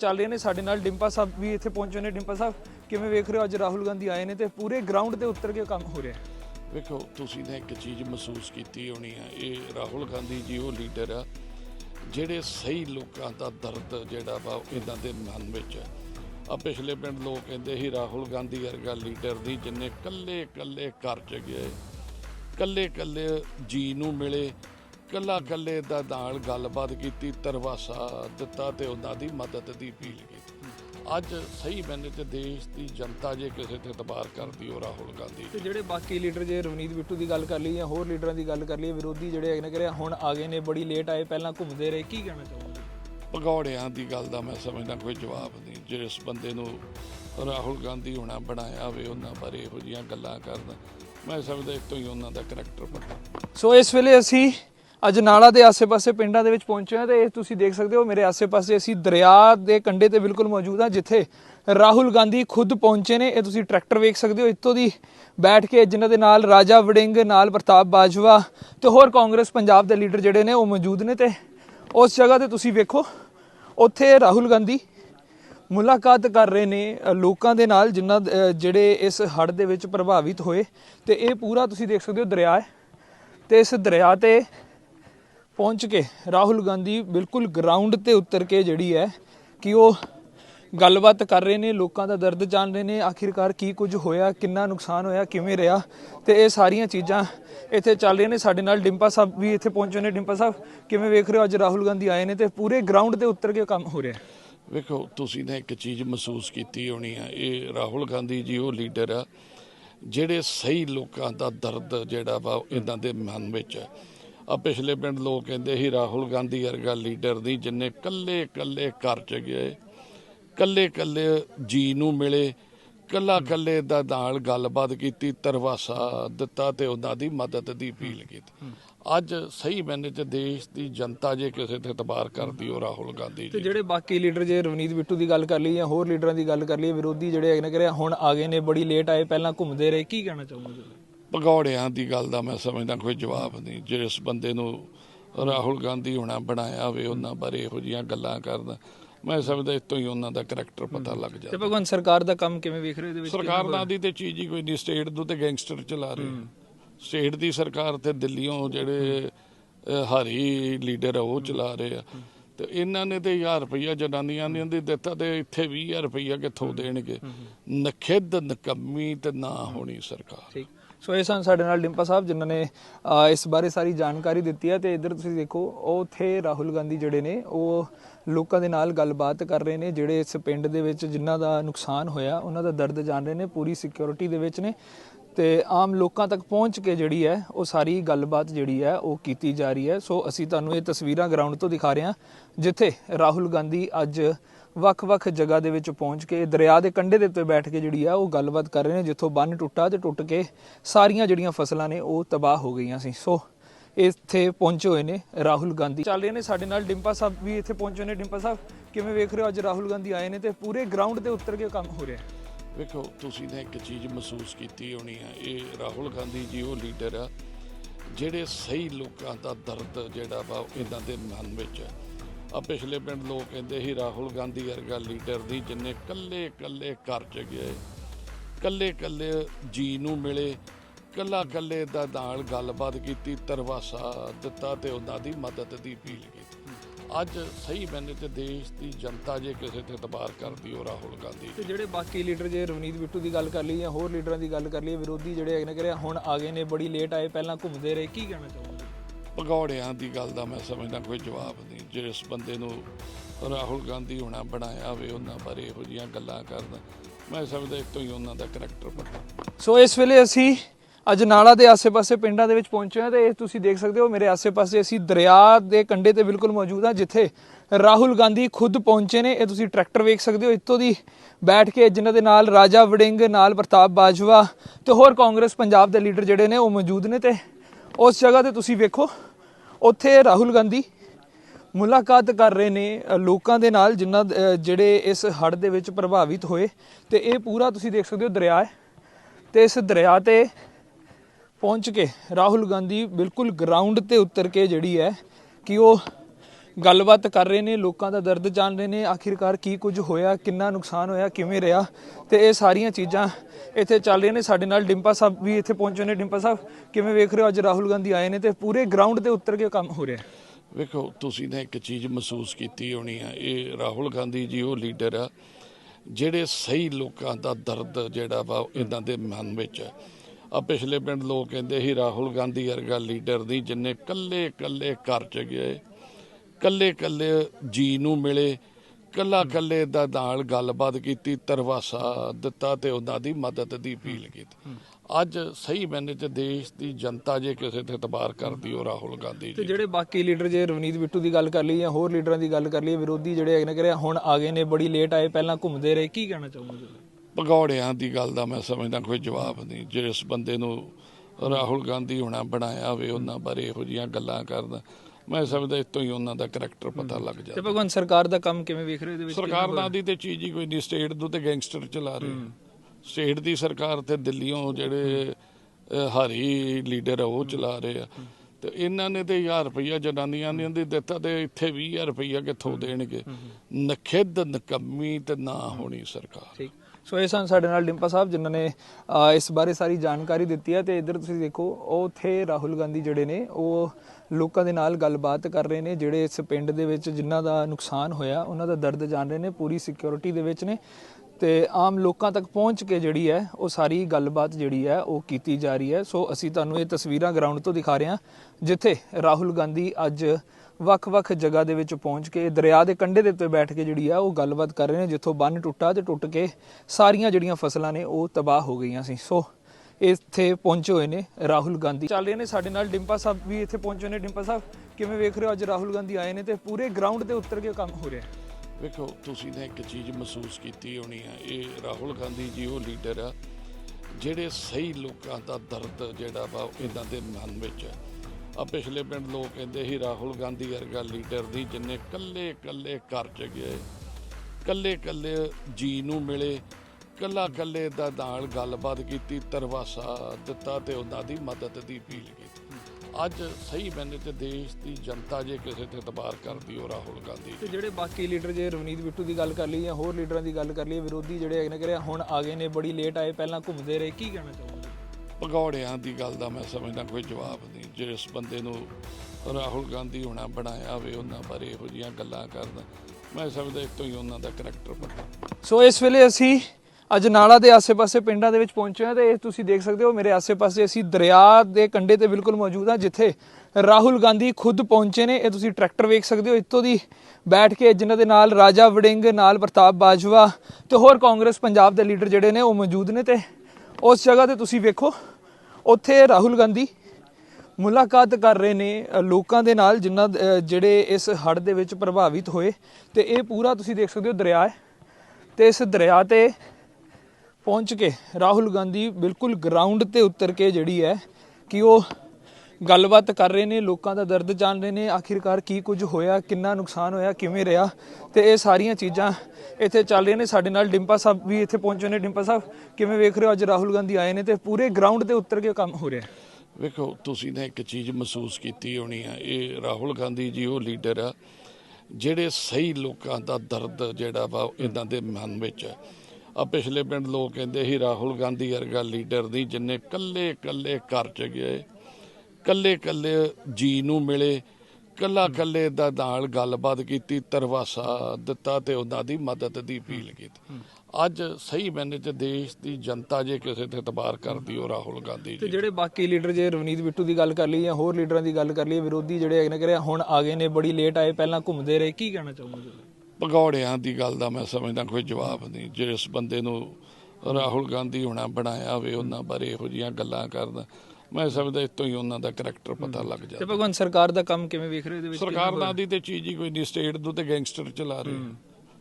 ਚੱਲ ਰਹੇ ਨੇ ਸਾਡੇ ਨਾਲ। ਡਿੰਪਾ ਸਾਹਿਬ ਵੀ ਇੱਥੇ ਪਹੁੰਚੇ ਨੇ। ਡਿੰਪਾ ਸਾਹਿਬ, ਕਿਵੇਂ ਵੇਖ ਰਹੇ ਹੋ? ਅੱਜ ਰਾਹੁਲ ਗਾਂਧੀ ਆਏ ਨੇ ਤੇ ਪੂਰੇ ਗਰਾਊਂਡ ਤੇ ਉਤਰ ਕੇ ਕੰਮ ਹੋ ਰਿਹਾ ਹੈ। ਵੇਖੋ, ਤੁਸੀਂ ਨੇ ਇੱਕ ਚੀਜ਼ ਮਹਿਸੂਸ ਕੀਤੀ ਹੋਣੀ ਆ ਇਹ ਰਾਹੁਲ ਗਾਂਧੀ ਜੀ ਉਹ ਲੀਡਰ ਆ, ਜਿਹੜੇ ਸਹੀ ਲੋਕਾਂ ਦਾ ਦਰਦ ਜਿਹੜਾ ਵਾ ਇਹਨਾਂ ਦੇ ਮਨ ਵਿੱਚ ਆ ਆ ਪਿਛਲੇ ਪਿੰਡ ਲੋਕ ਕਹਿੰਦੇ ਸੀ, ਰਾਹੁਲ ਗਾਂਧੀ ਵਰਗਾ ਲੀਡਰ ਦੀ ਜਿੰਨੇ ਕੱਲੇ ਕੱਲੇ ਘਰ ਚ ਗਏ ਕੱਲੇ ਕੱਲੇ ਜੀ ਨੂੰ ਮਿਲੇ ਕੱਲਾ ਕੱਲੇ ਦਾ ਨਾਲ ਗੱਲਬਾਤ ਕੀਤੀ ਤਰਵਾਸਾ ਦਿੱਤਾ ਤੇ ਉਹਨਾਂ ਦੀ ਮਦਦ ਦੀ ਅਪੀਲ ਕੀਤੀ। ਅੱਜ ਸਹੀ ਮੈਨੇ ਤੇ ਦੇਸ਼ ਦੀ ਜਨਤਾ ਜੇ ਕਿਸੇ ਤੇ ਇਤਬਾਰ ਕਰਦੀ ਉਹ ਰਾਹੁਲ ਗਾਂਧੀ ਤੇ ਜਿਹੜੇ ਬਾਕੀ ਲੀਡਰ ਜੇ ਰਵਨੀਤ ਬਿੱਟੂ ਦੀ ਗੱਲ ਕਰ ਲਈ ਜਾਂ ਹੋਰ ਲੀਡਰਾਂ ਦੀ ਗੱਲ ਕਰ ਲਈ ਵਿਰੋਧੀ ਜਿਹੜੇ ਹੈਗੇ ਨੇ ਕਰਿਆ ਹੁਣ ਆ ਗਏ ਨੇ ਬੜੀ ਲੇਟ ਆਏ ਪਹਿਲਾਂ ਘੁੰਮਦੇ ਰਹੇ ਕੀ ਕਹਿਣਾ ਚਾਹੋਗੇ? ਭਗੌੜਿਆਂ ਦੀ ਗੱਲ ਦਾ ਮੈਂ ਸਮਝਦਾ ਕੋਈ ਜਵਾਬ ਨਹੀਂ। ਜਿਸ ਬੰਦੇ ਨੂੰ ਰਾਹੁਲ ਗਾਂਧੀ ਹੋਣਾ ਬਣਾਇਆ ਹੋਵੇ ਉਹਨਾਂ ਬਾਰੇ ਇਹੋ ਜਿਹੀਆਂ ਗੱਲਾਂ ਕਰਨ ਮੈਂ ਸਮਝਦਾ ਇਸ ਤੋਂ ਹੀ ਉਹਨਾਂ ਦਾ ਕਰੈਕਟਰ ਪਤਾ ਸੋ ਇਸ ਵੇਲੇ ਅਸੀਂ ਅਜਨਾਲਾ ਦੇ ਆਸ-ਪਾਸੇ ਪਿੰਡਾਂ ਦੇ ਵਿੱਚ ਪਹੁੰਚੇ ਹਾਂ ਤੇ ਇਹ ਤੁਸੀਂ ਦੇਖ ਸਕਦੇ ਹੋ, ਮੇਰੇ ਆਸ-ਪਾਸੇ ਅਸੀਂ ਦਰਿਆ ਦੇ ਕੰਢੇ ਤੇ ਬਿਲਕੁਲ ਮੌਜੂਦ ਹਾਂ, ਜਿੱਥੇ ਰਾਹੁਲ ਗਾਂਧੀ ਖੁਦ ਪਹੁੰਚੇ ਨੇ। ਇਹ ਤੁਸੀਂ ਟਰੈਕਟਰ ਵੇਖ ਸਕਦੇ ਹੋ, ਇੱਥੋਂ ਦੀ ਬੈਠ ਕੇ ਜਿਨ੍ਹਾਂ ਦੇ ਨਾਲ ਰਾਜਾ ਵੜਿੰਗ, ਨਾਲ ਪ੍ਰਤਾਪ ਬਾਜਵਾ ਤੇ ਹੋਰ ਕਾਂਗਰਸ ਪੰਜਾਬ ਦੇ ਲੀਡਰ ਜਿਹੜੇ ਨੇ, ਉਹ ਮੌਜੂਦ ਨੇ ਤੇ ਉਸ ਜਗ੍ਹਾ ਤੇ ਤੁਸੀਂ ਵੇਖੋ, ਉੱਥੇ ਰਾਹੁਲ ਗਾਂਧੀ ਮੁਲਾਕਾਤ ਕਰ ਰਹੇ ਨੇ ਲੋਕਾਂ ਦੇ ਨਾਲ, ਜਿਨ੍ਹਾਂ ਜਿਹੜੇ ਇਸ ਹੜ੍ਹ ਦੇ ਵਿੱਚ ਪ੍ਰਭਾਵਿਤ ਹੋਏ। ਤੇ ਇਹ ਪੂਰਾ ਤੁਸੀਂ ਦੇਖ ਸਕਦੇ ਹੋ, ਦਰਿਆ ਹੈ। ਤੇ ਇਸ ਦਰਿਆ ਤੇ ਪਹੁੰਚ ਕੇ ਰਾਹੁਲ ਗਾਂਧੀ ਬਿਲਕੁਲ ਗਰਾਊਂਡ ਤੇ ਉਤਰ ਕੇ ਜਿਹੜੀ ਹੈ ਕਿ ਉਹ ਗੱਲਬਾਤ ਕਰ ਰਹੇ ਨੇ, ਲੋਕਾਂ ਦਾ ਦਰਦ ਜਾਣ ਰਹੇ ਨੇ, ਆਖਿਰਕਾਰ ਕੀ ਕੁਝ ਹੋਇਆ, ਕਿੰਨਾ ਨੁਕਸਾਨ ਹੋਇਆ, ਕਿਵੇਂ ਰਿਹਾ ਤੇ ਇਹ ਸਾਰੀਆਂ ਚੀਜ਼ਾਂ ਇੱਥੇ ਚੱਲ ਰਹੀਆਂ ਨੇ। ਸਾਡੇ ਨਾਲ ਡਿੰਪਾ ਸਾਹਿਬ ਵੀ ਇੱਥੇ ਪਹੁੰਚੇ ਨੇ। ਡਿੰਪਾ ਸਾਹਿਬ, ਕਿਵੇਂ ਵੇਖ ਰਹੇ ਹੋ ਅੱਜ ਰਾਹੁਲ ਗਾਂਧੀ ਆਏ ਨੇ ਤੇ ਪੂਰੇ ਗਰਾਊਂਡ ਤੇ ਉਤਰ ਕੇ ਕੰਮ ਹੋ ਰਿਹਾ ਵੇਖੋ, ਤੁਸੀਂ ਨੇ ਇੱਕ ਚੀਜ਼ ਮਹਿਸੂਸ ਕੀਤੀ ਹੋਣੀ ਆ ਇਹ ਰਾਹੁਲ ਗਾਂਧੀ ਜੀ ਉਹ ਲੀਡਰ ਆ ਜਿਹੜੇ ਸਹੀ ਲੋਕਾਂ ਦਾ ਦਰਦ ਜਿਹੜਾ ਵਾ ਇਹਨਾਂ ਦੇ ਮਨ ਵਿੱਚ ਆ ਆ ਪਿਛਲੇ ਪਿੰਡ ਲੋਕ ਕਹਿੰਦੇ ਸੀ ਰਾਹੁਲ ਗਾਂਧੀ ਵਰਗਾ ਲੀਡਰ ਦੀ ਜਿੰਨੇ ਕੱਲੇ ਕੱਲੇ ਘਰ ਚ ਗਏ ਕੱਲੇ ਕੱਲੇ ਜੀ ਨੂੰ ਮਿਲੇ ਕੱਲਾ ਕੱਲੇ ਦਾ ਨਾਲ ਗੱਲਬਾਤ ਕੀਤੀ ਤਰਵਾਸਾ ਦਿੱਤਾ ਤੇ ਉਹਨਾਂ ਦੀ ਮਦਦ ਦੀ ਅਪੀਲ ਕੀਤੀ। ਅੱਜ ਸਹੀ ਮੈਨੇ ਤੇ ਦੇਸ਼ ਦੀ ਜਨਤਾ ਜੇ ਕਿਸੇ ਤੇ ਇਤਬਾਰ ਕਰਦੀ ਉਹ ਰਾਹੁਲ ਗਾਂਧੀ ਤੇ ਜਿਹੜੇ ਬਾਕੀ ਲੀਡਰ ਜੇ ਰਵਨੀਤ ਬਿੱਟੂ ਦੀ ਗੱਲ ਕਰ ਲਈ ਜਾਂ ਹੋਰ ਲੀਡਰਾਂ ਦੀ ਗੱਲ ਕਰ ਲਈ ਵਿਰੋਧੀ ਜਿਹੜੇ ਹੈਗੇ ਨੇ ਕਰਿਆ ਹੁਣ ਆ ਗਏ ਨੇ ਬੜੀ ਲੇਟ ਆਏ ਪਹਿਲਾਂ ਘੁੰਮਦੇ ਰਹੇ ਕੀ ਕਹਿਣਾ ਚਾਹੋਗੇ? ਭਗੌੜਿਆਂ ਦੀ ਗੱਲ ਦਾ ਮੈਂ ਸਮਝਦਾ ਕੋਈ ਜਵਾਬ ਨਹੀਂ। ਜਿਸ ਬੰਦੇ ਨੂੰ ਰਾਹੁਲ ਗਾਂਧੀ ਹੋਣਾ ਬਣਾਇਆ ਹੋਵੇ ਉਹਨਾਂ ਬਾਰੇ ਇਹੋ ਜਿਹੀਆਂ ਗੱਲਾਂ ਕਰਨ ਮੈਂ ਸਮਝਦਾ ਇਸ ਤੋਂ ਹੀ ਉਹਨਾਂ ਦਾ ਕਰੈਕਟਰ ਪਤਾ ਲੱਗ ਤੇ ਜਾਂਦਾ ਭਗਵੰਤ ਸਰਕਾਰ ਦਾ ਕੰਮ ਕਿਵੇਂ ਵੇਖ ਰਹੇ ਹੋ ਇਹਦੇ ਵਿੱਚ? ਸਰਕਾਰ ਦਾ ਦੀ ਤੇ ਚੀਜ਼ ਹੀ ਕੋਈ ਨਹੀਂ ਸਟੇਟ ਨੂੰ ਤੇ ਗੈਂਗਸਟਰ ਚਲਾ ਰਹੇ ਸਟੇਟ ਦੀ ਸਰਕਾਰ ਤੇ ਦਿੱਲੀੋਂ ਜਿਹੜੇ ਹਾਰੀ ਲੀਡਰ ਆ ਉਹ ਚਲਾ ਰਹੇ ਆ। ਤੇ ਇਹਨਾਂ ਨੇ ਤੇ 1000 ਰੁਪਈਆ ਜਨਾਨੀਆਂ ਨੇ ਦੀ ਦਿੱਤਾ ਤੇ ਇੱਥੇ 20000 ਰੁਪਈਆ ਕਿੱਥੋਂ ਦੇਣਗੇ? ਨਖਿੱਧ ਨਕੰਮੀ ਤੇ ਨਾ ਹੋਣੀ ਸਰਕਾਰ। ਠੀਕ। ਸੋ ਇਹ ਸਨ ਸਾਡੇ ਨਾਲ ਡਿੰਪਾ ਸਾਹਿਬ, ਜਿਨ੍ਹਾਂ ਨੇ ਇਸ ਬਾਰੇ ਸਾਰੀ ਜਾਣਕਾਰੀ ਦਿੱਤੀ ਹੈ ਤੇ ਇੱਧਰ ਤੁਸੀਂ ਦੇਖੋ, ਉਹ ਉੱਥੇ ਰਾਹੁਲ ਗਾਂਧੀ ਜਿਹੜੇ ਨੇ, ਉਹ ਲੋਕਾਂ ਦੇ ਨਾਲ ਗੱਲਬਾਤ ਕਰ ਰਹੇ ਨੇ, ਜਿਹੜੇ ਇਸ ਪਿੰਡ ਦੇ ਵਿੱਚ ਜਿਨ੍ਹਾਂ ਦਾ ਨੁਕਸਾਨ ਹੋਇਆ, ਉਹਨਾਂ ਦਾ ਦਰਦ ਜਾਣ ਰਹੇ ਨੇ, ਪੂਰੀ ਸਿਕਿਉਰਿਟੀ ਦੇ ਵਿੱਚ ਨੇ। ਤੇ ਆਮ ਲੋਕਾਂ ਤੱਕ ਪਹੁੰਚ ਕੇ ਜਿਹੜੀ ਹੈ, ਉਹ ਸਾਰੀ ਗੱਲਬਾਤ ਜਿਹੜੀ ਹੈ, ਉਹ ਕੀਤੀ ਜਾ ਰਹੀ ਹੈ। ਸੋ ਅਸੀਂ ਤੁਹਾਨੂੰ ਇਹ ਤਸਵੀਰਾਂ ਗਰਾਊਂਡ ਤੋਂ ਦਿਖਾ ਰਹੇ ਹਾਂ, ਜਿੱਥੇ ਰਾਹੁਲ ਗਾਂਧੀ ਅੱਜ ਵੱਖ-ਵੱਖ ਜਗ੍ਹਾ ਦੇ ਵਿੱਚ ਪਹੁੰਚ ਕੇ, ਦਰਿਆ ਦੇ ਕੰਢੇ ਦੇ ਉੱਤੇ ਬੈਠ ਕੇ ਜਿਹੜੀ ਆ ਉਹ ਗੱਲਬਾਤ ਕਰ ਰਹੇ ਨੇ, ਜਿੱਥੋਂ ਬੰਨ ਟੁੱਟਾ ਤੇ ਟੁੱਟ ਕੇ ਸਾਰੀਆਂ ਜਿਹੜੀਆਂ ਫਸਲਾਂ ਨੇ ਉਹ ਤਬਾਹ ਹੋ ਗਈਆਂ ਸੀ। ਸੋ, ਇੱਥੇ ਪਹੁੰਚੇ ਹੋਏ ਨੇ ਰਾਹੁਲ ਗਾਂਧੀ। ਚੱਲ ਰਹੇ ਨੇ ਸਾਡੇ ਨਾਲ ਡਿੰਪਾ ਸਾਹਿਬ ਵੀ ਇੱਥੇ ਪਹੁੰਚੇ ਨੇ। ਡਿੰਪਾ ਸਾਹਿਬ, ਕਿਵੇਂ ਵੇਖ ਰਹੇ ਹੋ ਅੱਜ ਰਾਹੁਲ ਗਾਂਧੀ ਆਏ ਨੇ ਤੇ ਪੂਰੇ ਗਰਾਊਂਡ ਤੇ ਉਤਰ ਕੇ ਕੰਮ ਹੋ ਰਿਹਾ ਹੈ? ਵੇਖੋ, ਤੁਸੀਂ ਨੇ ਇੱਕ ਚੀਜ਼ ਮਹਿਸੂਸ ਕੀਤੀ ਹੋਣੀ ਆ, ਇਹ ਰਾਹੁਲ ਗਾਂਧੀ ਜੀ ਉਹ ਲੀਡਰ ਆ, ਜਿਹੜੇ ਸਹੀ ਲੋਕਾਂ ਦਾ ਦਰਦ ਜਿਹੜਾ ਵਾ ਇਹਨਾਂ ਦੇ ਮਨ ਵਿੱਚ ਆ। ਆ ਪਿਛਲੇ ਪਿੰਡ ਲੋਕ ਕਹਿੰਦੇ ਸੀ, ਰਾਹੁਲ ਗਾਂਧੀ ਵਰਗਾ ਲੀਡਰ ਦੀ ਜਿੰਨੇ ਕੱਲੇ ਕੱਲੇ ਘਰ ਚ ਗਏ, ਕੱਲੇ ਕੱਲੇ ਜੀ ਨੂੰ ਮਿਲੇ, ਕੱਲਾ ਕੱਲੇ ਦਾ ਨਾਲ ਗੱਲਬਾਤ ਕੀਤੀ, ਤਰਵਾਸਾ ਦਿੱਤਾ ਤੇ ਉਹਨਾਂ ਦੀ ਮਦਦ ਦੀ ਅਪੀਲ ਕੀਤੀ। ਅੱਜ ਸਹੀ ਮੈਨੇ ਤੇ ਦੇਸ਼ ਦੀ ਜਨਤਾ ਜੇ ਕਿਸੇ ਤੇ ਇਤਬਾਰ ਕਰਦੀ, ਉਹ ਰਾਹੁਲ ਗਾਂਧੀ। ਤੇ ਜਿਹੜੇ ਬਾਕੀ ਲੀਡਰ ਜੇ ਰਵਨੀਤ ਬਿੱਟੂ ਦੀ ਗੱਲ ਕਰ ਲਈ ਜਾਂ ਹੋਰ ਲੀਡਰਾਂ ਦੀ ਗੱਲ ਕਰ ਲਈ ਵਿਰੋਧੀ ਜਿਹੜੇ ਹੈਗੇ ਨੇ ਕਰਿਆ ਹੁਣ ਆ ਗਏ ਨੇ, ਬੜੀ ਲੇਟ ਆਏ, ਪਹਿਲਾਂ ਘੁੰਮਦੇ ਰਹੇ, ਕੀ ਕਹਿਣਾ ਚਾਹੋਗੇ? ਭਗੌੜਿਆਂ ਦੀ ਗੱਲ ਦਾ ਮੈਂ ਸਮਝਦਾ, ਕੋਈ ਜਵਾਬ ਨਹੀਂ। ਜਿਸ ਬੰਦੇ ਨੂੰ ਰਾਹੁਲ ਗਾਂਧੀ ਹੋਣਾ ਬਣਾਇਆ ਹੋਵੇ, ਉਹਨਾਂ ਬਾਰੇ ਇਹੋ ਜਿਹੀਆਂ ਗੱਲਾਂ ਕਰਨ, ਮੈਂ ਸਮਝਦਾ ਇਸ ਤੋਂ ਹੀ ਉਹਨਾਂ ਦਾ ਕਰੈਕਟਰ ਪਤਾ ਸੋ ਇਸ ਵੇਲੇ ਅਸੀਂ ਅਜਨਾਲਾ ਦੇ ਆਸ-ਪਾਸੇ ਪਿੰਡਾਂ ਦੇ ਵਿੱਚ ਪਹੁੰਚੇ ਹਾਂ ਤੇ ਇਹ ਤੁਸੀਂ ਦੇਖ ਸਕਦੇ ਹੋ, ਮੇਰੇ ਆਸ-ਪਾਸੇ ਅਸੀਂ ਦਰਿਆ ਦੇ ਕੰਢੇ ਤੇ ਬਿਲਕੁਲ ਮੌਜੂਦ ਹਾਂ, ਜਿੱਥੇ ਰਾਹੁਲ ਗਾਂਧੀ ਖੁਦ ਪਹੁੰਚੇ ਨੇ। ਇਹ ਤੁਸੀਂ ਟਰੈਕਟਰ ਵੇਖ ਸਕਦੇ ਹੋ, ਇੱਥੋਂ ਦੀ ਬੈਠ ਕੇ ਜਿਨ੍ਹਾਂ ਦੇ ਨਾਲ ਰਾਜਾ ਵੜਿੰਗ, ਨਾਲ ਪ੍ਰਤਾਪ ਬਾਜਵਾ ਤੇ ਹੋਰ ਕਾਂਗਰਸ, ਪੰਜਾਬ ਦੇ ਲੀਡਰ ਜਿਹੜੇ ਨੇ, ਉਹ ਮੌਜੂਦ ਨੇ ਤੇ ਉਸ ਜਗ੍ਹਾ ਤੇ ਤੁਸੀਂ ਵੇਖੋ। ਉੱਥੇ ਰਾਹੁਲ ਗਾਂਧੀ ਮੁਲਾਕਾਤ ਕਰ ਰਹੇ ਨੇ ਲੋਕਾਂ ਦੇ ਨਾਲ ਜਿਨ੍ਹਾਂ ਜਿਹੜੇ ਇਸ ਹੜ੍ਹ ਦੇ ਵਿੱਚ ਪ੍ਰਭਾਵਿਤ ਹੋਏ। ਤੇ ਇਹ ਪੂਰਾ ਤੁਸੀਂ ਦੇਖ ਸਕਦੇ ਹੋ, ਦਰਿਆ ਹੈ। ਤੇ ਇਸ ਦਰਿਆ ਤੇ ਪਹੁੰਚ ਕੇ ਰਾਹੁਲ ਗਾਂਧੀ ਬਿਲਕੁਲ ਗਰਾਊਂਡ ਤੇ ਉਤਰ ਕੇ ਜਿਹੜੀ ਹੈ ਕਿ ਉਹ ਗੱਲਬਾਤ ਕਰ ਰਹੇ ਨੇ, ਲੋਕਾਂ ਦਾ ਦਰਦ ਜਾਣ ਰਹੇ ਨੇ, ਆਖਿਰਕਾਰ ਕੀ ਕੁਝ ਹੋਇਆ, ਕਿੰਨਾ ਨੁਕਸਾਨ ਹੋਇਆ, ਕਿਵੇਂ ਰਿਹਾ? ਤੇ ਇਹ ਸਾਰੀਆਂ ਚੀਜ਼ਾਂ ਇੱਥੇ ਚੱਲ ਰਹੀਆਂ ਨੇ ਸਾਡੇ ਨਾਲ ਡਿੰਪਾ ਸਾਹਿਬ ਵੀ ਇੱਥੇ ਪਹੁੰਚੇ ਨੇ। ਡਿੰਪਾ ਸਾਹਿਬ, ਕਿਵੇਂ ਵੇਖ ਰਹੇ ਹੋ? ਅੱਜ ਰਾਹੁਲ ਗਾਂਧੀ ਆਏ ਨੇ ਤੇ ਪੂਰੇ ਗਰਾਊਂਡ ਤੇ ਉਤਰ ਕੇ ਕੰਮ ਹੋ ਰਿਹਾ ਵੇਖੋ, ਤੁਸੀਂ ਨੇ ਇੱਕ ਚੀਜ਼ ਮਹਿਸੂਸ ਕੀਤੀ ਹੋਣੀ ਆ, ਇਹ ਰਾਹੁਲ ਗਾਂਧੀ ਜੀ ਉਹ ਲੀਡਰ ਆ, ਜਿਹੜੇ ਸਹੀ ਲੋਕਾਂ ਦਾ ਦਰਦ ਜਿਹੜਾ ਵਾ ਇਹਨਾਂ ਦੇ ਮਨ ਵਿੱਚ ਹੈ ਆ ਪਿਛਲੇ ਪਿੰਡ ਲੋਕ ਕਹਿੰਦੇ ਸੀ, ਰਾਹੁਲ ਗਾਂਧੀ ਵਰਗਾ ਲੀਡਰ ਦੀ ਜਿੰਨੇ ਕੱਲੇ ਕੱਲੇ ਘਰ ਚ ਗਏ ਕੱਲੇ ਕੱਲੇ ਜੀ ਨੂੰ ਮਿਲੇ ਕੱਲਾ ਕੱਲੇ ਦਾ ਨਾਲ ਗੱਲਬਾਤ ਕੀਤੀ ਤਰਵਾਸਾ ਦਿੱਤਾ ਤੇ ਉਹਨਾਂ ਦੀ ਮਦਦ ਦੀ ਅਪੀਲ ਕੀਤੀ। ਅੱਜ ਸਹੀ ਮੈਨੇ ਚ ਦੇਸ਼ ਦੀ ਜਨਤਾ ਜੇ ਕਿਸੇ ਤੇ ਇਤਬਾਰ ਕਰਦੀ ਉਹ ਰਾਹੁਲ ਗਾਂਧੀ ਤੇ ਜਿਹੜੇ ਬਾਕੀ ਲੀਡਰ ਜੇ ਰਵਨੀਤ ਬਿੱਟੂ ਦੀ ਗੱਲ ਕਰ ਲਈ ਜਾਂ ਹੋਰ ਲੀਡਰਾਂ ਦੀ ਗੱਲ ਕਰ ਲਈ ਵਿਰੋਧੀ ਜਿਹੜੇ ਹੈਗੇ ਨੇ ਕਰਿਆ ਹੁਣ ਆ ਗਏ ਨੇ ਬੜੀ ਲੇਟ ਆਏ ਪਹਿਲਾਂ ਘੁੰਮਦੇ ਰਹੇ ਕੀ ਕਹਿਣਾ ਚਾਹੋਗੇ ਤੁਸੀਂ? ਭਗੌੜਿਆਂ ਦੀ ਗੱਲ ਦਾ ਮੈਂ ਸਮਝਦਾ ਕੋਈ ਜਵਾਬ ਨਹੀਂ। ਜਿਸ ਬੰਦੇ ਨੂੰ ਰਾਹੁਲ ਗਾਂਧੀ ਹੋਣਾ ਬਣਾਇਆ ਹੋਵੇ ਉਹਨਾਂ ਬਾਰੇ ਇਹੋ ਜੀਆਂ ਗੱਲਾਂ ਕਰਦਾ ਮੈਂ ਸਮਝਦਾ ਇਸ ਤੋਂ ਹੀ ਉਹਨਾਂ ਦਾ ਕਰੈਕਟਰ ਪਤਾ ਲੱਗ ਤੇ ਜਾਂਦਾ। ਭਗਵੰਤ ਸਰਕਾਰ ਦਾ ਕੰਮ ਕਿਵੇਂ ਵੇਖ ਰਹੇ ਹੋ ਇਹਦੇ ਵਿੱਚ? ਸਰਕਾਰ ਦਾ ਦੀ ਤੇ ਚੀਜ਼ ਹੀ ਕੋਈ ਨਹੀਂ ਸਟੇਟ ਨੂੰ ਤੇ ਗੈਂਗਸਟਰ ਚਲਾ ਰਹੇ ਸਟੇਟ ਦੀ ਸਰਕਾਰ ਤੇ ਦਿੱਲੀੋਂ ਜਿਹੜੇ ਹਾਰੀ ਲੀਡਰ ਆ ਉਹ ਚਲਾ ਰਹੇ ਆ। ਤੇ ਇਹਨਾਂ ਨੇ ਤੇ 1000 ਰੁਪਈਆ ਜਨਾਨੀਆਂ ਨੇ ਦੀ ਦਿੱਤਾ ਤੇ ਇੱਥੇ 20000 ਰੁਪਈਆ ਕਿੱਥੋਂ ਦੇਣਗੇ? ਨਖਿੱਧ ਨਕੰਮੀ ਤੇ ਨਾ ਹੋਣੀ ਸਰਕਾਰ। ਠੀਕ। ਸੋ ਇਹ ਸਨ ਸਾਡੇ ਨਾਲ ਡਿੰਪਾ ਸਾਹਿਬ, ਜਿਨ੍ਹਾਂ ਨੇ ਇਸ ਬਾਰੇ ਸਾਰੀ ਜਾਣਕਾਰੀ ਦਿੱਤੀ ਹੈ ਤੇ ਇੱਧਰ ਤੁਸੀਂ ਦੇਖੋ, ਉਹ ਉੱਥੇ ਰਾਹੁਲ ਗਾਂਧੀ ਜਿਹੜੇ ਨੇ, ਉਹ ਲੋਕਾਂ ਦੇ ਨਾਲ ਗੱਲਬਾਤ ਕਰ ਰਹੇ ਨੇ, ਜਿਹੜੇ ਇਸ ਪਿੰਡ ਦੇ ਵਿੱਚ ਜਿਨ੍ਹਾਂ ਦਾ ਨੁਕਸਾਨ ਹੋਇਆ, ਉਹਨਾਂ ਦਾ ਦਰਦ ਜਾਣ ਰਹੇ ਨੇ, ਪੂਰੀ ਸਿਕਿਉਰਿਟੀ ਦੇ ਵਿੱਚ ਨੇ। ਤੇ ਆਮ ਲੋਕਾਂ ਤੱਕ ਪਹੁੰਚ ਕੇ ਜਿਹੜੀ ਹੈ, ਉਹ ਸਾਰੀ ਗੱਲਬਾਤ ਜਿਹੜੀ ਹੈ, ਉਹ ਕੀਤੀ ਜਾ ਰਹੀ ਹੈ। ਸੋ ਅਸੀਂ ਤੁਹਾਨੂੰ ਇਹ ਤਸਵੀਰਾਂ ਗਰਾਊਂਡ ਤੋਂ ਦਿਖਾ ਰਹੇ ਹਾਂ, ਜਿੱਥੇ ਰਾਹੁਲ ਗਾਂਧੀ ਅੱਜ ਵੱਖ-ਵੱਖ ਜਗ੍ਹਾ ਦੇ ਵਿੱਚ ਪਹੁੰਚ ਕੇ ਦਰਿਆ ਦੇ ਕੰਢੇ ਦੇ ਉੱਤੇ ਬੈਠ ਕੇ ਜਿਹੜੀ ਆ ਉਹ ਗੱਲਬਾਤ ਕਰ ਰਹੇ ਨੇ, ਜਿੱਥੋਂ ਬੰਨ ਟੁੱਟਾ ਤੇ ਟੁੱਟ ਕੇ ਸਾਰੀਆਂ ਜਿਹੜੀਆਂ ਫਸਲਾਂ ਨੇ ਉਹ ਤਬਾਹ ਹੋ ਗਈਆਂ ਸੀ। ਸੋ ਇੱਥੇ ਪਹੁੰਚੇ ਹੋਏ ਨੇ ਰਾਹੁਲ ਗਾਂਧੀ। ਚੱਲ ਰਹੇ ਨੇ ਸਾਡੇ ਨਾਲ ਡਿੰਪਾ ਸਾਹਿਬ ਵੀ ਇੱਥੇ ਪਹੁੰਚੇ ਨੇ। ਡਿੰਪਾ ਸਾਹਿਬ, ਕਿਵੇਂ ਵੇਖ ਰਹੇ ਹੋ ਅੱਜ ਰਾਹੁਲ ਗਾਂਧੀ ਆਏ ਨੇ ਤੇ ਪੂਰੇ ਗਰਾਊਂਡ ਤੇ ਉਤਰ ਕੇ ਕੰਮ ਹੋ ਰਿਹਾ ਵੇਖੋ, ਤੁਸੀਂ ਨੇ ਇੱਕ ਚੀਜ਼ ਮਹਿਸੂਸ ਕੀਤੀ ਹੋਣੀ ਆ, ਇਹ ਰਾਹੁਲ ਗਾਂਧੀ ਜੀ ਉਹ ਲੀਡਰ ਆ ਜਿਹੜੇ ਸਹੀ ਲੋਕਾਂ ਦਾ ਦਰਦ ਜਿਹੜਾ ਵਾ ਇਹਨਾਂ ਦੇ ਮਨ ਵਿੱਚ ਹੈ ਆ ਪਿਛਲੇ ਪਿੰਡ ਲੋਕ ਕਹਿੰਦੇ ਸੀ ਰਾਹੁਲ ਗਾਂਧੀ ਵਰਗਾ ਲੀਡਰ ਦੀ ਜਿੰਨੇ ਕੱਲੇ ਕੱਲੇ ਘਰ ਚ ਗਏ। ਕੱਲੇ ਕੱਲੇ ਜੀ ਨੂੰ ਮਿਲੇ ਕੱਲਾ ਕੱਲੇ ਦਾ ਨਾਲ ਗੱਲਬਾਤ ਕੀਤੀ, ਤਰਵਾਸਾ ਦਿੱਤਾ ਤੇ ਉਹਨਾਂ ਦੀ ਮਦਦ ਦੀ ਅਪੀਲ ਕੀਤੀ। ਅੱਜ ਸਹੀ ਮੈਨੇ ਤੇ ਦੇਸ਼ ਦੀ ਜਨਤਾ ਜੇ ਕਿਸੇ ਤੇ ਇਤਬਾਰ ਕਰਦੀ, ਉਹ ਰਾਹੁਲ ਗਾਂਧੀ ਤੇ ਜਿਹੜੇ ਬਾਕੀ ਲੀਡਰ ਜੇ ਰਵਨੀਤ ਬਿੱਟੂ ਦੀ ਗੱਲ ਕਰ ਲਈ ਜਾਂ ਹੋਰ ਲੀਡਰਾਂ ਦੀ ਗੱਲ ਕਰ ਲਈ ਵਿਰੋਧੀ ਜਿਹੜੇ ਹੈਗੇ ਨੇ ਕਰਿਆ ਹੁਣ ਆ ਗਏ ਨੇ, ਬੜੀ ਲੇਟ ਆਏ, ਪਹਿਲਾਂ ਘੁੰਮਦੇ ਰਹੇ, ਕੀ ਕਹਿਣਾ ਚਾਹੋਗੇ? ਭਗੌੜਿਆਂ ਦੀ ਗੱਲ ਦਾ ਮੈਂ ਸਮਝਦਾ ਕੋਈ ਜਵਾਬ ਨਹੀਂ। ਜਿਸ ਬੰਦੇ ਨੂੰ ਰਾਹੁਲ ਗਾਂਧੀ ਹੋਣਾ ਬਣਾਇਆ ਹੋਵੇ, ਉਹਨਾਂ ਬਾਰੇ ਇਹੋ ਜੀਆਂ ਗੱਲਾਂ ਕਰਦਾ ਮੈਂ ਸਮਝਦਾ ਇਸ ਤੋਂ ਹੀ ਉਹਨਾਂ ਦਾ ਕਰੈਕਟਰ ਪਤਾ ਸੋ ਇਸ ਵੇਲੇ ਅਸੀਂ ਅੱਜ ਨਾਲਾ ਦੇ ਆਸ-ਪਾਸੇ ਪਿੰਡਾਂ ਦੇ ਵਿੱਚ ਪਹੁੰਚੇ ਹਾਂ ਤੇ ਇਹ ਤੁਸੀਂ ਦੇਖ ਸਕਦੇ ਹੋ, ਮੇਰੇ ਆਸ-ਪਾਸੇ ਅਸੀਂ ਦਰਿਆ ਦੇ ਕੰਢੇ ਤੇ ਬਿਲਕੁਲ ਮੌਜੂਦ ਹਾਂ, ਜਿੱਥੇ ਰਾਹੁਲ ਗਾਂਧੀ ਖੁਦ ਪਹੁੰਚੇ ਨੇ। ਇਹ ਤੁਸੀਂ ਟਰੈਕਟਰ ਵੇਖ ਸਕਦੇ ਹੋ, ਇੱਥੋਂ ਦੀ ਬੈਠ ਕੇ ਜਿਨ੍ਹਾਂ ਦੇ ਨਾਲ ਰਾਜਾ ਵੜਿੰਗ, ਨਾਲ ਪ੍ਰਤਾਪ ਬਾਜਵਾ ਤੇ ਹੋਰ ਕਾਂਗਰਸ, ਪੰਜਾਬ ਦੇ ਲੀਡਰ ਜਿਹੜੇ ਨੇ ਉਹ ਮੌਜੂਦ ਨੇ ਤੇ ਉਸ ਜਗ੍ਹਾ ਤੇ ਤੁਸੀਂ ਵੇਖੋ, ਉੱਥੇ ਰਾਹੁਲ ਗਾਂਧੀ ਮੁਲਾਕਾਤ ਕਰ ਰਹੇ ਨੇ ਲੋਕਾਂ ਦੇ ਨਾਲ ਜਿਨ੍ਹਾਂ ਜਿਹੜੇ ਇਸ ਹੜ੍ਹ ਦੇ ਵਿੱਚ ਪ੍ਰਭਾਵਿਤ ਹੋਏ ਤੇ ਇਹ ਪੂਰਾ ਤੁਸੀਂ ਦੇਖ ਸਕਦੇ ਹੋ ਦਰਿਆ ਹੈ ਤੇ ਇਸ ਦਰਿਆ ਤੇ ਪਹੁੰਚ ਕੇ ਰਾਹੁਲ ਗਾਂਧੀ ਬਿਲਕੁਲ ਗਰਾਊਂਡ ਤੇ ਉਤਰ ਕੇ ਜਿਹੜੀ ਹੈ ਕਿ ਉਹ ਗੱਲਬਾਤ ਕਰ ਰਹੇ ਨੇ, ਲੋਕਾਂ ਦਾ ਦਰਦ ਜਾਣ ਰਹੇ ਨੇ, ਆਖਿਰਕਾਰ ਕੀ ਕੁਝ ਹੋਇਆ, ਕਿੰਨਾ ਨੁਕਸਾਨ ਹੋਇਆ, ਕਿਵੇਂ ਰਿਹਾ? ਤੇ ਇਹ ਸਾਰੀਆਂ ਚੀਜ਼ਾਂ ਇੱਥੇ ਚੱਲ ਰਹੀਆਂ ਨੇ। ਸਾਡੇ ਨਾਲ ਡਿੰਪਾ ਸਾਹਿਬ ਵੀ ਇੱਥੇ ਪਹੁੰਚੇ ਨੇ। ਡਿੰਪਾ ਸਾਹਿਬ, ਕਿਵੇਂ ਵੇਖ ਰਹੇ ਹੋ? ਅੱਜ ਰਾਹੁਲ ਗਾਂਧੀ ਆਏ ਨੇ ਤੇ ਪੂਰੇ ਗਰਾਊਂਡ ਤੇ ਉਤਰ ਕੇ ਕੰਮ ਹੋ ਰਿਹਾ ਵੇਖੋ, ਤੁਸੀਂ ਨੇ ਇੱਕ ਚੀਜ਼ ਮਹਿਸੂਸ ਕੀਤੀ ਹੋਣੀ ਆ ਇਹ ਰਾਹੁਲ ਗਾਂਧੀ ਜੀ ਉਹ ਲੀਡਰ ਆ, ਜਿਹੜੇ ਸਹੀ ਲੋਕਾਂ ਦਾ ਦਰਦ ਜਿਹੜਾ ਵਾ ਇਹਨਾਂ ਦੇ ਮਨ ਵਿੱਚ ਹੈ। ਆ ਪਿਛਲੇ ਪਿੰਡ ਲੋਕ ਕਹਿੰਦੇ ਸੀ, ਰਾਹੁਲ ਗਾਂਧੀ ਵਰਗਾ ਲੀਡਰ ਦੀ ਜਿੰਨੇ ਕੱਲੇ ਕੱਲੇ ਘਰ ਚ ਗਏ। ਕੱਲੇ ਕੱਲੇ ਜੀ ਨੂੰ ਮਿਲੇ ਕੱਲਾ ਕੱਲੇ ਦਾ ਨਾਲ ਗੱਲਬਾਤ ਕੀਤੀ ਤਰਵਾਸਾ ਦਿੱਤਾ ਤੇ ਉਹਨਾਂ ਦੀ ਮਦਦ ਦੀ ਅਪੀਲ ਕੀਤੀ। ਅੱਜ ਸਹੀ ਮੈਨੇ ਤੇ ਦੇਸ਼ ਦੀ ਜਨਤਾ ਜੇ ਕਿਸੇ ਤੇ ਇਤਬਾਰ ਕਰਦੀ ਉਹ ਰਾਹੁਲ ਗਾਂਧੀ ਤੇ ਜੀ। ਜਿਹੜੇ ਬਾਕੀ ਲੀਡਰ ਜੇ ਰਵਨੀਤ ਬਿੱਟੂ ਦੀ ਗੱਲ ਕਰ ਲਈ ਜਾਂ ਹੋਰ ਲੀਡਰਾਂ ਦੀ ਗੱਲ ਕਰ ਲਈ ਵਿਰੋਧੀ ਜਿਹੜੇ ਹੈਗੇ ਨੇ ਕਰਿਆ ਹੁਣ ਆ ਗਏ ਨੇ ਬੜੀ ਲੇਟ ਆਏ ਪਹਿਲਾਂ ਘੁੰਮਦੇ ਰਹੇ ਕੀ ਕਹਿਣਾ ਚਾਹੋਗੇ ਤੁਸੀਂ? ਭਗੌੜਿਆਂ ਦੀ ਗੱਲ ਦਾ ਮੈਂ ਸਮਝਦਾ ਕੋਈ ਜਵਾਬ ਨਹੀਂ। ਜਿਸ ਬੰਦੇ ਨੂੰ ਰਾਹੁਲ ਗਾਂਧੀ ਹੋਣਾ ਬਣਾਇਆ ਹੋਵੇ ਉਹਨਾਂ ਬਾਰੇ ਇਹੋ ਜੀਆਂ ਗੱਲਾਂ ਕਰਦਾ ਮੈਂ ਸਮਝਦਾ ਇਸ ਤੋਂ ਹੀ ਉਹਨਾਂ ਦਾ ਕਰੈਕਟਰ ਪਤਾ ਲੱਗ ਤੇ ਜਾਂਦਾ। ਭਗਵੰਤ ਸਰਕਾਰ ਦਾ ਕੰਮ ਕਿਵੇਂ ਵੇਖ ਰਹੇ ਹੋ ਇਹਦੇ ਵਿੱਚ? ਸਰਕਾਰ ਦਾ ਦੀ ਤੇ ਚੀਜ਼ ਹੀ ਕੋਈ ਨਹੀਂ ਸਟੇਟ ਨੂੰ ਤੇ ਗੈਂਗਸਟਰ ਚਲਾ ਰਹੇ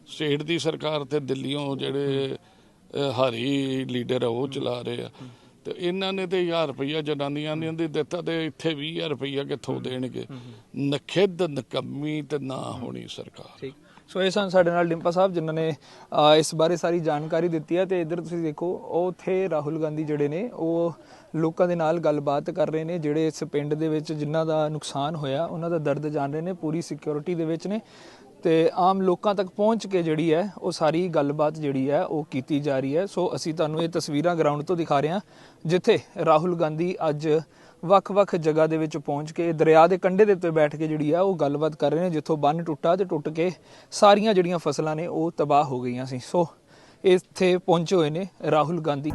ਸਟੇਟ ਦੀ ਸਰਕਾਰ ਤੇ ਦਿੱਲੀੋਂ ਜਿਹੜੇ ਹਾਰੀ ਲੀਡਰ ਆ ਉਹ ਚਲਾ ਰਹੇ ਆ। ਤੇ ਇਹਨਾਂ ਨੇ ਤੇ 1000 ਰੁਪਈਆ ਜਨਾਨੀਆਂ ਨੇ ਦੀ ਦਿੱਤਾ ਤੇ ਇੱਥੇ 20000 ਰੁਪਈਆ ਕਿੱਥੋਂ ਦੇਣਗੇ? ਨਖਿੱਧ ਨਕੰਮੀ ਤੇ ਨਾ ਹੋਣੀ ਸਰਕਾਰ। ਠੀਕ। ਸੋ ਇਹ ਸਨ ਸਾਡੇ ਨਾਲ ਡਿੰਪਾ ਸਾਹਿਬ, ਜਿਨ੍ਹਾਂ ਨੇ ਇਸ ਬਾਰੇ ਸਾਰੀ ਜਾਣਕਾਰੀ ਦਿੱਤੀ ਹੈ ਤੇ ਇੱਧਰ ਤੁਸੀਂ ਦੇਖੋ ਉਹ ਉੱਥੇ ਰਾਹੁਲ ਗਾਂਧੀ ਜਿਹੜੇ ਨੇ, ਉਹ ਲੋਕਾਂ ਦੇ ਨਾਲ ਗੱਲਬਾਤ ਕਰ ਰਹੇ ਨੇ, ਜਿਹੜੇ ਇਸ ਪਿੰਡ ਦੇ ਵਿੱਚ ਜਿਨ੍ਹਾਂ ਦਾ ਨੁਕਸਾਨ ਹੋਇਆ, ਉਹਨਾਂ ਦਾ ਦਰਦ ਜਾਣ ਰਹੇ ਨੇ, ਪੂਰੀ ਸਿਕਿਉਰਿਟੀ ਦੇ ਵਿੱਚ ਨੇ। ਤੇ ਆਮ ਲੋਕਾਂ ਤੱਕ ਪਹੁੰਚ ਕੇ ਜਿਹੜੀ ਹੈ, ਉਹ ਸਾਰੀ ਗੱਲਬਾਤ ਜਿਹੜੀ ਹੈ, ਉਹ ਕੀਤੀ ਜਾ ਰਹੀ ਹੈ। ਸੋ ਅਸੀਂ ਤੁਹਾਨੂੰ ਇਹ ਤਸਵੀਰਾਂ ਗਰਾਊਂਡ ਤੋਂ ਦਿਖਾ ਰਹੇ ਹਾਂ, ਜਿੱਥੇ ਰਾਹੁਲ ਗਾਂਧੀ ਅੱਜ ਵੱਖ-ਵੱਖ ਜਗ੍ਹਾ ਦੇ ਵਿੱਚ ਪਹੁੰਚ ਕੇ, ਦਰਿਆ ਦੇ ਕੰਢੇ ਦੇ ਉੱਤੇ ਬੈਠ ਕੇ ਜਿਹੜੀ ਆ, ਉਹ ਗੱਲਬਾਤ ਕਰ ਰਹੇ ਨੇ, ਜਿੱਥੋਂ ਬੰਨ ਟੁੱਟਾ ਤੇ ਟੁੱਟ ਕੇ ਸਾਰੀਆਂ ਜਿਹੜੀਆਂ ਫਸਲਾਂ ਨੇ, ਉਹ ਤਬਾਹ ਹੋ ਗਈਆਂ ਸੀ। ਸੋ, ਇੱਥੇ ਪਹੁੰਚੇ ਹੋਏ ਨੇ ਰਾਹੁਲ ਗਾਂਧੀ।